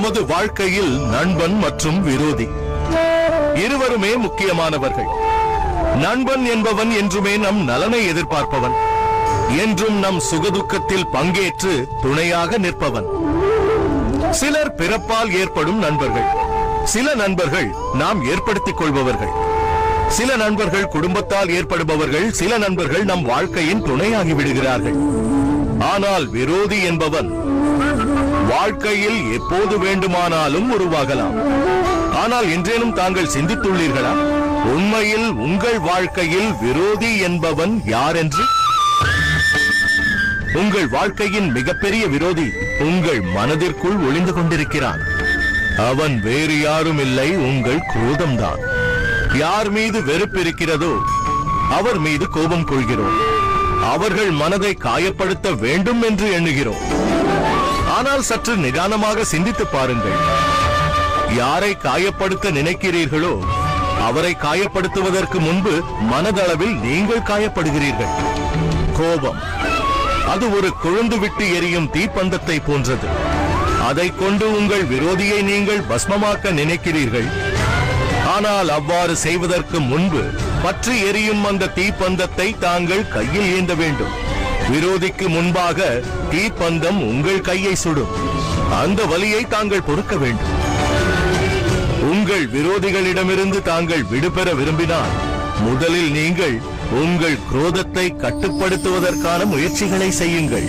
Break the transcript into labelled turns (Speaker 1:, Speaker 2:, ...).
Speaker 1: நமது வாழ்க்கையில் நண்பன் மற்றும் விரோதி. இருவருமே முக்கியமானவர்கள். நண்பன் என்பவன் என்றுமே நம் நலனை எதிர்பார்ப்பவன். என்றும் நம் சுகதுக்கத்தில் பங்கேற்று துணையாக நிற்பவன். சிலர் பிறப்பால் ஏற்படும் நண்பர்கள். சில நண்பர்கள் நாம் ஏற்படுத்திக் கொள்பவர்கள். சில நண்பர்கள் குடும்பத்தால் ஏற்படுபவர்கள் சில நண்பர்கள் நம் வாழ்க்கையின் துணையாகி விடுகிறார்கள். ஆனால் விரோதி என்பவன் வாழ்க்கையில் எப்போது வேண்டுமானாலும் உருவாகலாம். ஆனால் என்றேனும் தாங்கள் சிந்தித்துள்ளீர்களா? உண்மையில் உங்கள் வாழ்க்கையில் விரோதி என்பவன் யார் என்று உங்கள் வாழ்க்கையின் மிகப்பெரிய விரோதி உங்கள் மனதிற்குள் ஒளிந்து கொண்டிருக்கிறான். அவன் வேறு யாரும் இல்லை உங்கள் குரோதம்தான். யார் மீது வெறுப்பு இருக்கிறதோ அவர் மீது கோபம் கொள்கிறோம். அவர்கள் மனதை காயப்படுத்த வேண்டும் என்று எண்ணுகிறோம். ஆனால் சற்று நிதானமாக சிந்தித்து பாருங்கள். யாரை காயப்படுத்த நினைக்கிறீர்களோ அவரை காயப்படுத்துவதற்கு முன்பு மனதளவில் நீங்கள் காயப்படுகிறீர்கள். கோபம். அது ஒரு கொழுந்து விட்டு எரியும் தீப்பந்தத்தை போன்றது. அதை கொண்டு உங்கள் விரோதியை நீங்கள் பஸ்மமாக்க நினைக்கிறீர்கள். ஆனால் அவ்வாறு செய்வதற்கு முன்பு பற்றி எரியும் அந்த தீப்பந்தத்தை தாங்கள் கையில் ஏந்த வேண்டும். விரோதிக்கு முன்பாக தீப்பந்தம் உங்கள் கையை சுடும். அந்த வலியை தாங்கள் பொறுக்க வேண்டும். உங்கள் விரோதிகளிடமிருந்து தாங்கள் விடுபெற விரும்பினால் முதலில் நீங்கள் உங்கள் குரோதத்தை கட்டுப்படுத்துவதற்கான முயற்சிகளை செய்யுங்கள்.